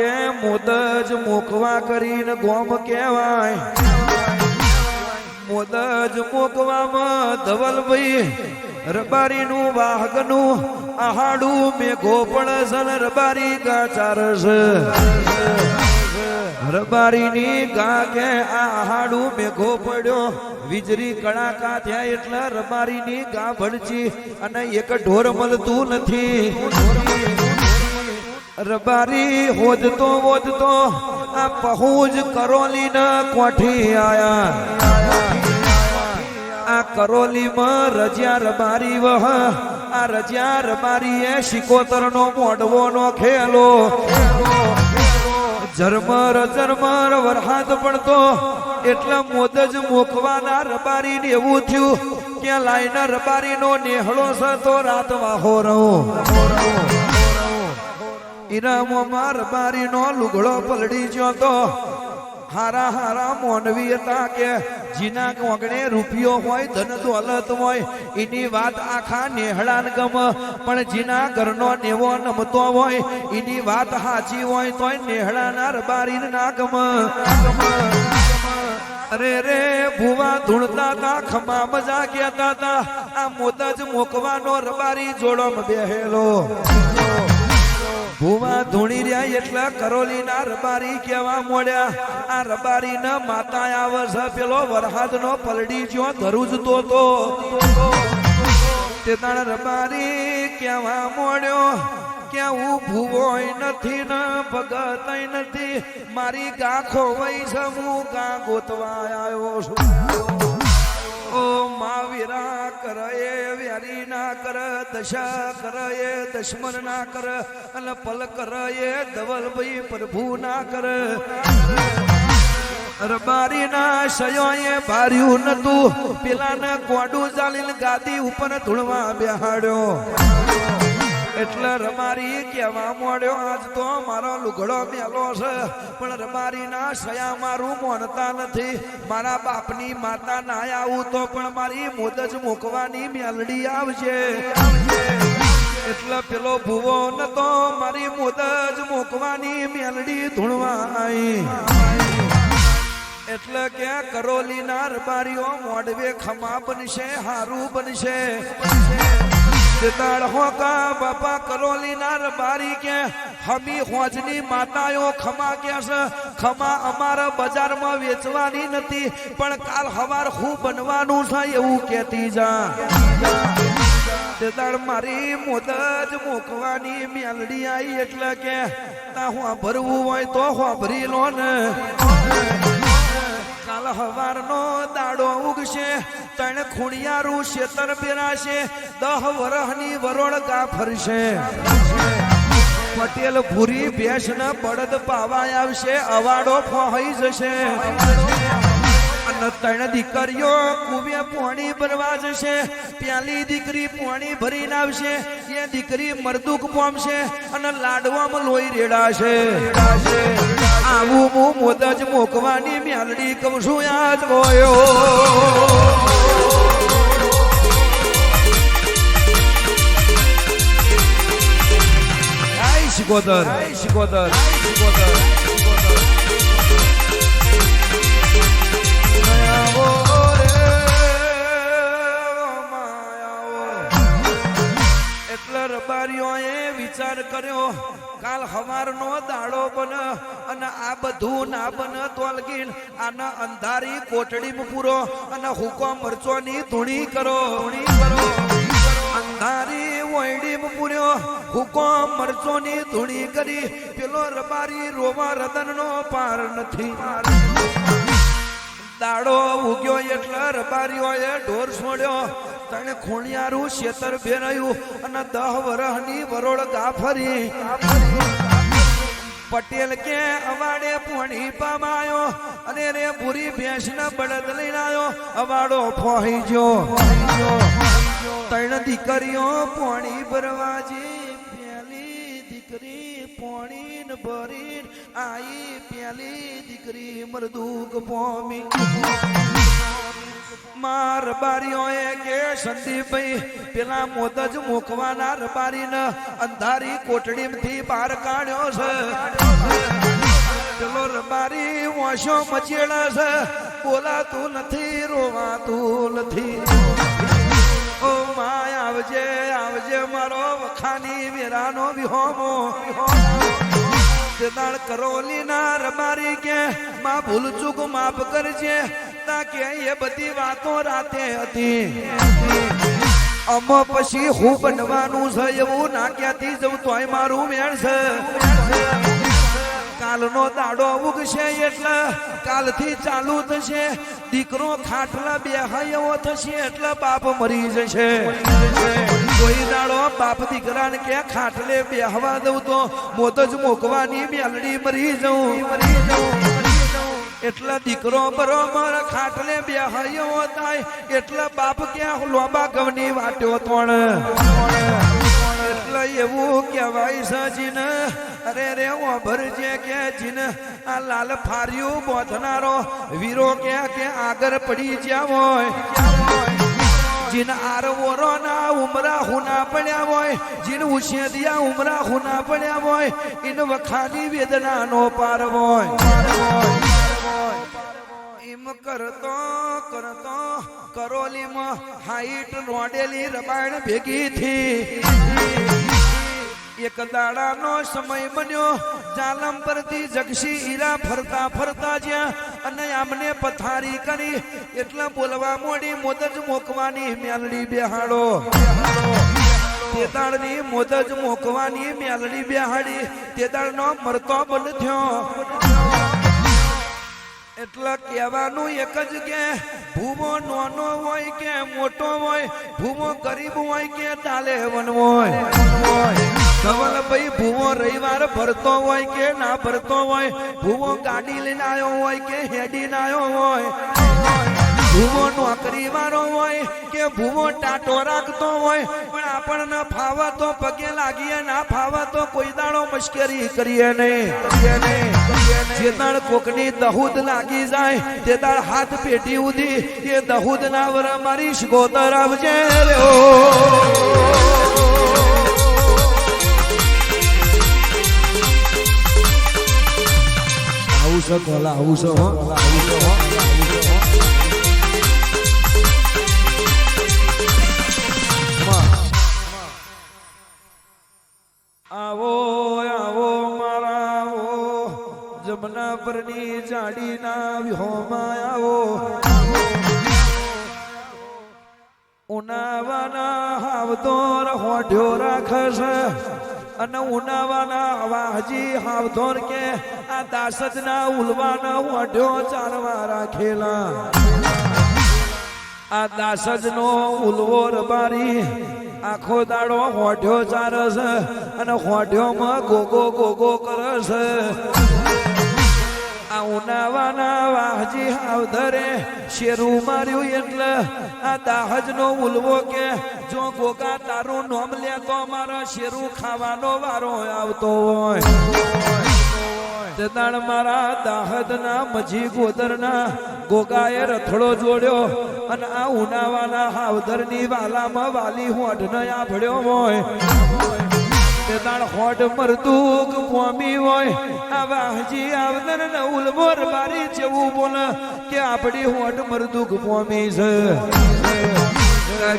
કે મોદજ મોકવા કરીને ગોમ કહેવાય. મોદજ મોકવામાં ધવલભાઈ રબારીનું વાહકનું આહાડું મેઘો પણ સન રબારી ગાચાર છે રબારીની ગા કે આહાડું મેઘો પડ્યો. વીજળી કડાકા થયા એટલે રબારીની ગા ભડજી અને એક ઢોર મળતું નથી. રબારી હોજતો હોજતો આ પહુજ કરોલી ના કોઠી આયા. આ કરોલીમાં રજ્યા રબારી વહ, આ રજ્યા રબારીએ શિકોતર નો મોડવો નો ખેલો. ઝરમર જરમર વરહાદ પડતો, એટલે જ મોકવાના રબારી ને એવું થયું. કે લાઈના રબારી નો નેહળો સતો રાત વાહો રહું ઈરામોમાં રબારી નો લુગડો પલડી ગયો તો હારા હારા મોનવી હતા કે જીના કોગણે રૂપિયો હોય, ધન દોલત હોય, એની વાત આખા નેહળાન ગમ. પણ જીના ઘરનો નેવો નમતો હોય, એની વાત હાચી હોય તોય નેહળાના રબારી ના ગમ. અરે રે, ભુવા ધૂણતા તા, ખમા મજા કહેતા તા, આ મોદજ મોકવાનો રબારી જોડોમ બેહેલો. ભુવા ધૂણી રહ્યા એટલે કરોલી ના રબારી કેવા મોડ્યા. આ રબારી ના માતા આવે પેલો વરહાદ નો પલડી જ્યો ધરુજતો તો તે તાણ રબારી કેવા મોડ્યો ક્યાં હું ભૂવોય નથી ને ભગત નથી. મારી ગા ખોવાઈ છે, હું ગા ગોતવા આવ્યો છું. ઓ માવીરા કર એ વ્યારી ના કર, દશા કર એ દશમન ના કર, અને પલ કર એ ધવલભાઈ પ્રભુ ના કર. રબારી ના શયોએ ભાર્યું નતું પેલા ને કોડું ચાલીને ગાદી ઉપર ધૂળવા બેહાડ્યો. એટલે રમારી કેવા મોડ્યો આજ તો મારો લુગડો મેલો છે, પણ રમારી ના સયા મારું મોનતા નથી. મારા બાપની માતા ના આવું તો પણ મારી મોદજ મૂકવાની મેલડી આવશે એટલે પેલો ભૂવો નતો, મારી મોદજ મૂકવાની મેલડી ધૂણવા આવી એટલે કે કરોલી ના રબારીઓ મોડવે ખમા બનશે, હારું બનશે. દાળ હોકા, બાપા કરોલી નાર બારી કે, હમી હોજની માતાઓ ખમા કે છે. ખમા અમારા બજારમાં વેચવાની નથી, પણ કાલ હવાર હું બનવાનું છે એવું કેતી જા. દાળ મારી મોદજ મોકવાની મેલડી આવી એટલે કે, તા હું ભરવું હોય તો ભરી લો ને. કાલ હવારનો દાડો ઉગશે, તણ ખૂણિયારું શેતર પેરાશે દહ વરહની વરોળ કા ફરશે પટેલ ભૂરી ભેંસ ને બળદ પાવાય આવશે, અવાડો ફોહાઈ જશે. અને ત્રણ દીકરીઓ કુવે પોણી ભરવા જશે, પ્યાલી દીકરી પોણી ભરીને આવશે, એ દીકરી મરદુક પોમશે અને લાડવામાં લોહી રેડાશે. આવું હું મોદજ મોકવાની મ્યાલડી કહું છું આજ બોયો આય શિકોતર. આય રબારીઓએ વિચાર કર્યો, કાલ હવારનો દાડો બન અને આ બધું ના બન તોલગીન, આના અંધારી કોટડીમાં પૂરો અને હુકો મરચોની ધૂણી કરો. ધૂણી કરો અંધારી વોયડીમાં પૂર્યો હુકો મરચોની ધૂણી કરી, પેલો રબારી રોવા રદનનો પાર નથી. દાડો ઉગ્યો એટલે રબારીઓએ ઢોર છોડ્યો તને ખૂણિયારું શેતર ભેરાયું અને દહ વરહની વરોળ ગાફરી. પટેલ કે અવાડે પોણી પામાયો અને રે ભૂરી ભેંસ ના બળદ લઈને આવ્યો અવાડો ફોહી જો ત્રણ દીકરીઓ પોણી ભરવાજી પેલી દીકરી પોણી ભરી આઈ. પેલી દીકરી મરદુક પોમી. માર રબારીઓએ કે સંદીપભાઈ પેલા મોદ જ મૂકવાના રબારીને અંધારી કોટડીમાંથી બહાર કાઢ્યો છે. પેલો રબારી વાંશો મચેડા છે. બોલાતું નથી, રોવાતું નથી. ઓ માય, આવજે આવજે મારો વખાની વેરાનો વિહોમો તે દાળ કરોલી ના રબારી કે, માં ભૂલ ચૂક માફ કરજે. તા કે એ બધી વાતો રાતે હતી. અમો પછી હું બનવાનું છે એવું ના ક્યાંથી જવું તોય મારું મેળ છે. કાલનો દાડો ઉગશે એટલે કાલથી ચાલુ થશે. દીકરો ખાટલા બેહાય એવો થશે એટલે બાપ મરી જશે. કોઈ દાડો બાપ દીકરાને કે ખાટલે બેહવા દઉં તો મોત જ મોકવાની મેલડી મરી જવું મરી જવું એટલે દીકરો બરોબર ખાટલે બેહાયો થાય એટલે બાપ ક્યાં લોબા ગવની વાટ્યો તોણ. એટલે એવું કહેવાય છે જીને અરે રે ભરજે કે જીને, આ લાલ ફાર્યું બોધનારો. વીરો કે કે આગળ પડી જ્યાં હોય. જીન આરવોરો ના ઉમરા હુના પડ્યા હોય. જીન ઉછેદિયા ઉમરા હુના પડ્યા હોય. ઇન વખાની વેદના નો પાર હોય. એમ કરતો કરતો, કરોલીમાં હાઈટ રોડેલી રમાયણ ભેગી થી એક દાડાનો સમય બન્યો, જાલમ પરથી જગશી હીરા ફરતા ફરતા જ્યાં, અને આમને પથારી કરી, એટલે બોલવા મોડી મોદજ મોકવાની મેલડી બેહાડો. તેદાળની મોદજ મોકવાની મેલડી બેહાડી તેદાળનો મરતો બન થયો. એટલે કહેવાનું એક જ કે ભૂમો નાનો હોય કે મોટો હોય, ભૂમો ગરીબ હોય કે તાલેવન હોય. ધવલભાઈ ભૂવો રવિવાર ભરતો હોય કે ના ભરતો હોય ભૂવો ગાડી લઈને આવ્યો હોય કે હેડીને આવ્યો હોય. ભૂવો નોકરી વાળો હોય કે ભૂવો ટાટો રાખતો હોય, પણ આપણને ફાવા તો પગે લાગીએ, ના ફાવા તો કોઈ દાડો મશ્કરી કરીએ નહીં. જે દાડ કોકની દહુદ લાગી જાય, તે દાડ હાથ પેટી ઉધી, એ દહુદ ના વર મારી શગોતર આવજે આવો. જમના પરની જાડીના વિહોમાં આવો. ઉનાવાના હાવદોર હોઢ્યો રાખશે અને ઉનાવાના વાહજી હાવદોર કે આ દાસજના ઉલવાના હોઢ્યો ચારવા રાખેલા. આ દાસજનો ઉલવો રબારી આખો દાડો હોઢ્યો ચારે છે અને હોઠ્યોમાં ગોગો ગોગો કરે છે આ ઉનાવાના વાહજી હાવધરે શેરું માર્યું એટલે આ દાહજનો ઉલવો કે, જો ગોગા તારું નોમ લે તો મારા શેરું ખાવાનો વારો આવતો હોય. તે મારા દાહદના મજી ગોદરના ગોગાએ રથડો જોડ્યો અને આ ઉનાવાના હાવધરની વાલામાં વાલી હોઠ ન આભળ્યો હોય. તે હોઠ મરદુક પોમી હોય, આવા હજી આવદર ને ઉલબોર બારી જેવું બોલ, કે આપણી હોટ મરદુક પોમી છે.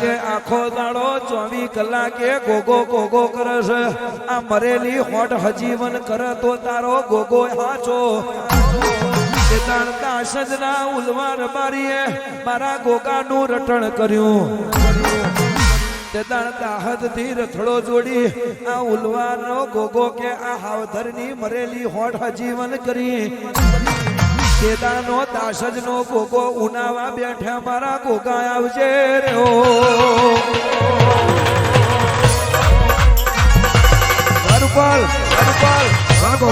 કે આખો દાડો ચોવી કલાકે ગોગો ગોગો કરે છે. આ મરેલી હોટ હજીવન કરે તો તારો ગોગો હાચો. સજના ઉલવાર બારીએ મારા ગોગાનું રટણ કર્યું. તે દાણ રથડો જોડી આ ઉલવાનો ગોગો કે આ હાવધરની મરેલી હોઠ હજીવન કરી. કેદાનો તાસજનો ગોગો ઉનાવા બેઠા મારા ગોગા આવજે રે ઓ હરપાલ હરપાલ વાગો